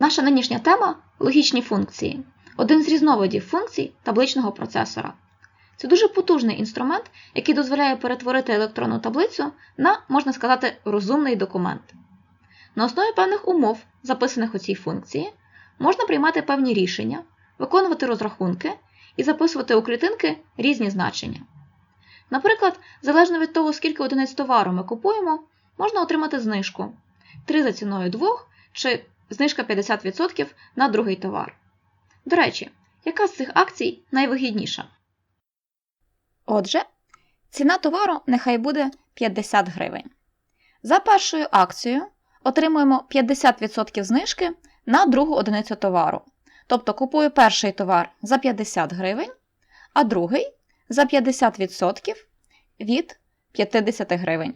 Наша нинішня тема логічні функції один з різновидів функцій табличного процесора. Це дуже потужний інструмент, який дозволяє перетворити електронну таблицю на, можна сказати, розумний документ. На основі певних умов, записаних у цій функції, можна приймати певні рішення, виконувати розрахунки і записувати у клітинки різні значення. Наприклад, залежно від того, скільки одиниць товару ми купуємо, можна отримати знижку 3 за ціною 2 чи знижка 50% на другий товар. До речі, яка з цих акцій найвигідніша? Отже, ціна товару нехай буде 50 гривень. За першою акцією отримуємо 50% знижки на другу одиницю товару. Тобто купую перший товар за 50 гривень, а другий за 50% від 50 гривень.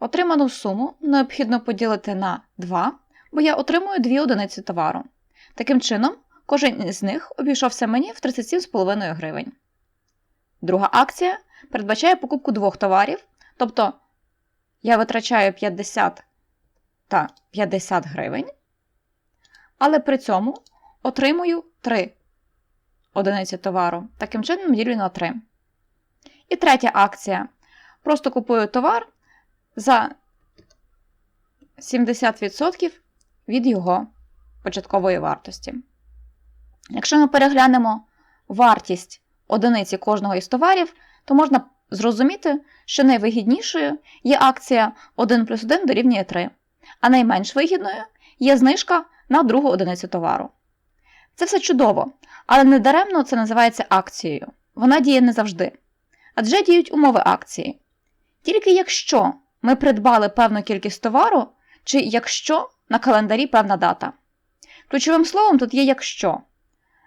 Отриману суму необхідно поділити на 2, бо я отримую 2 одиниці товару. Таким чином, кожен з них обійшовся мені в 37,5 гривень. Друга акція передбачає покупку двох товарів, тобто я витрачаю 50 та 50 гривень, але при цьому отримую 3 одиниці товару. Таким чином ділю на 3. І третя акція. Просто купую товар за 70% від його початкової вартості. Якщо ми переглянемо вартість одиниці кожного із товарів, то можна зрозуміти, що найвигіднішою є акція 1 плюс 1 дорівнює 3, а найменш вигідною є знижка на другу одиницю товару. Це все чудово, але недаремно це називається акцією. Вона діє не завжди. Адже діють умови акції. Тільки якщо ми придбали певну кількість товару, чи якщо на календарі певна дата. Ключовим словом тут є якщо.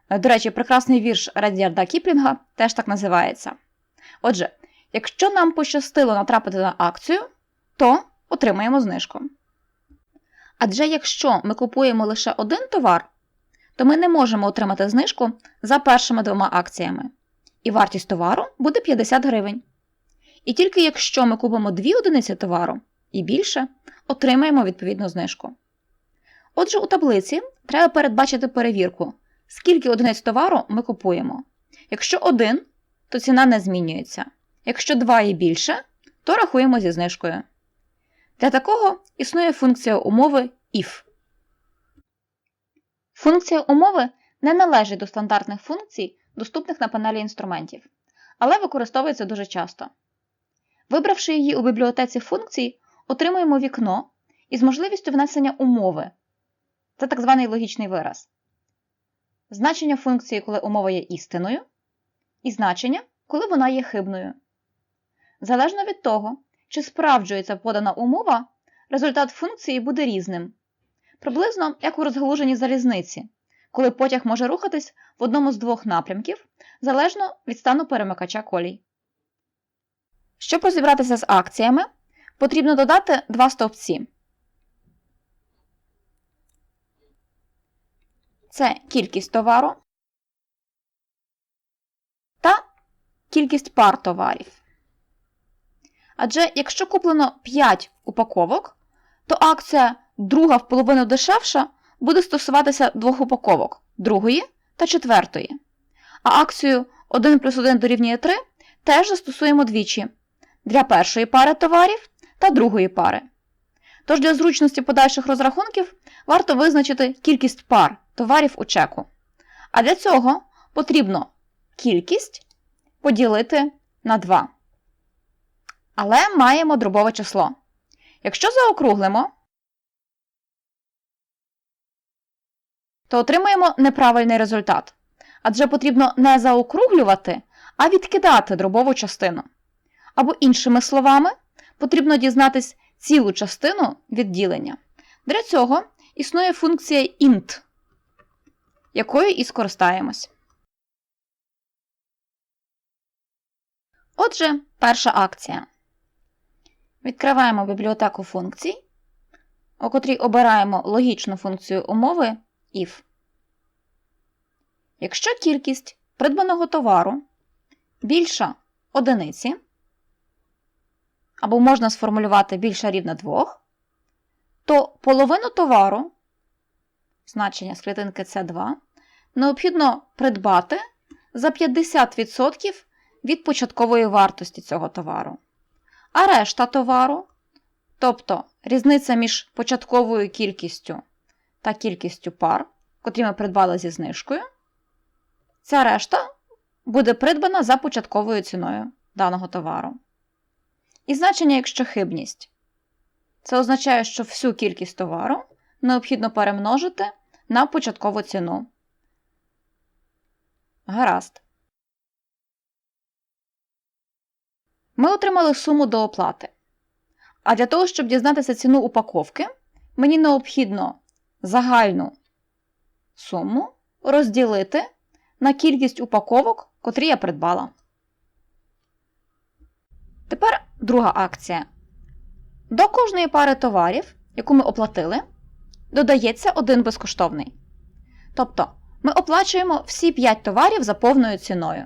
До речі, прекрасний вірш Радіарда Кіплінга теж так називається. Отже, якщо нам пощастило натрапити на акцію, то отримаємо знижку. Адже якщо ми купуємо лише один товар, то ми не можемо отримати знижку за першими двома акціями. І вартість товару буде 50 гривень. І тільки якщо ми купимо дві одиниці товару і більше, отримаємо відповідну знижку. Отже, у таблиці треба передбачити перевірку, скільки одиниць товару ми купуємо. Якщо один, то ціна не змінюється. Якщо два і більше, то рахуємо зі знижкою. Для такого існує функція умови if. Функція умови не належить до стандартних функцій, доступних на панелі інструментів, але використовується дуже часто. Вибравши її у бібліотеці функцій, отримуємо вікно із можливістю внесення умови. Це так званий логічний вираз. Значення функції, коли умова є істиною, і значення, коли вона є хибною. Залежно від того, чи справджується подана умова, результат функції буде різним. Приблизно як у розгалуженій залізниці, коли потяг може рухатись в одному з двох напрямків, залежно від стану перемикача колій. Щоб розібратися з акціями, потрібно додати два стовпці. Це кількість товару та кількість пар товарів. Адже якщо куплено 5 упаковок, то акція друга в половину дешевша буде стосуватися двох упаковок другої та четвертої. А акцію 1 плюс 1 дорівнює 3 теж застосуємо двічі для першої пари товарів та другої пари. Тож для зручності подальших розрахунків варто визначити кількість пар товарів у чеку. А для цього потрібно кількість поділити на 2. Але маємо дробове число. Якщо заокруглимо, то отримаємо неправильний результат. Адже потрібно не заокруглювати, а відкидати дробову частину. Або, іншими словами, потрібно дізнатись цілу частину відділення. Для цього існує функція int, якою і скористаємось. Отже, перша акція. Відкриваємо бібліотеку функцій, у котрій обираємо логічну функцію умови if. Якщо кількість придбаного товару більша одиниці, або можна сформулювати більша рівна 2, то половину товару, значення з клітинки С2, необхідно придбати за 50% від початкової вартості цього товару. А решта товару, тобто різниця між початковою кількістю та кількістю пар, котрі ми придбали зі знижкою, ця решта буде придбана за початковою ціною даного товару. І значення, якщо хибність. Це означає, що всю кількість товару необхідно перемножити на початкову ціну. Гаразд. Ми отримали суму до оплати. А для того, щоб дізнатися ціну упаковки, мені необхідно загальну суму розділити на кількість упаковок, котрі я придбала. Тепер друга акція. До кожної пари товарів, яку ми оплатили, додається один безкоштовний. Тобто ми оплачуємо всі 5 товарів за повною ціною.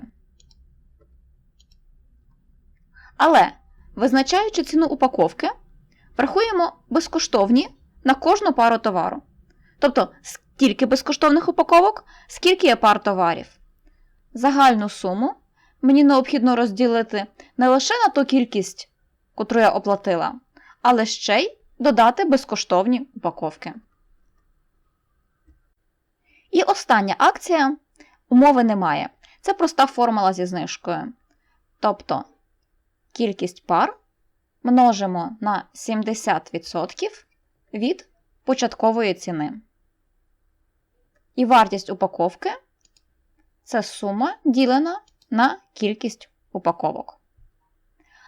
Але, визначаючи ціну упаковки, врахуємо безкоштовні на кожну пару товару. Тобто, скільки безкоштовних упаковок, скільки є пар товарів. Загальну суму мені необхідно розділити не лише на ту кількість, котру я оплатила, але ще й додати безкоштовні упаковки. І остання акція умови немає. Це проста формула зі знижкою. Тобто кількість пар множимо на 70% від початкової ціни. І вартість упаковки це сума ділена на кількість упаковок.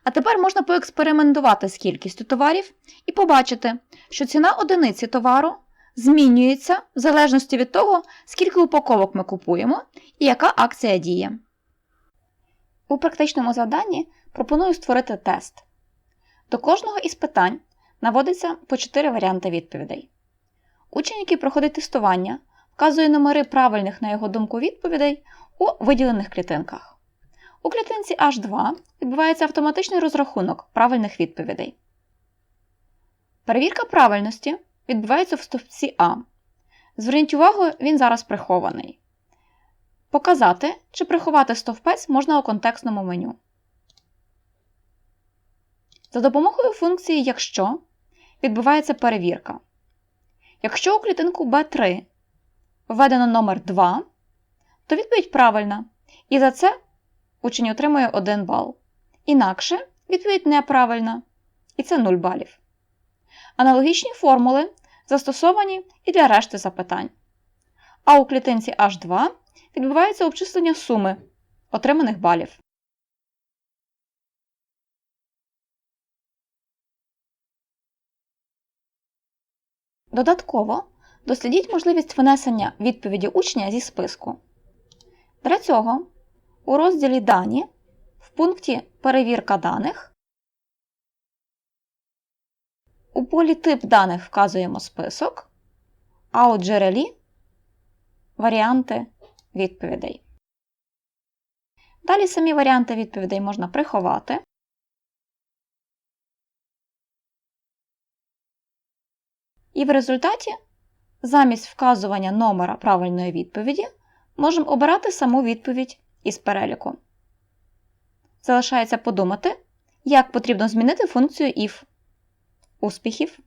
А тепер можна поекспериментувати з кількістю товарів і побачити, що ціна одиниці товару змінюється в залежності від того, скільки упаковок ми купуємо і яка акція діє. У практичному завданні пропоную створити тест. До кожного із питань наводиться по 4 варіанти відповідей. Учень, який проходить тестування, вказує номери правильних, на його думку, відповідей у виділених клітинках. У клітинці H2 відбувається автоматичний розрахунок правильних відповідей. Перевірка правильності відбувається в стовпці А. Зверніть увагу, він зараз прихований. Показати чи приховати стовпець можна у контекстному меню. За допомогою функції Якщо відбувається перевірка. Якщо у клітинку B3 введено номер 2, то відповідь правильна. І за це учень отримує 1 бал. Інакше відповідь неправильна. І це 0 балів. Аналогічні формули застосовані і для решти запитань. А у клітинці H2 відбувається обчислення суми отриманих балів. Додатково дослідіть можливість винесення відповіді учня зі списку. Для цього у розділі Дані в пункті Перевірка даних у полі Тип даних вказуємо список, а у джерелі варіанти відповідей. Далі самі варіанти відповідей можна приховати. І в результаті, замість вказування номера правильної відповіді, можемо обирати саму відповідь із переліку. Залишається подумати, як потрібно змінити функцію if. Успіхів!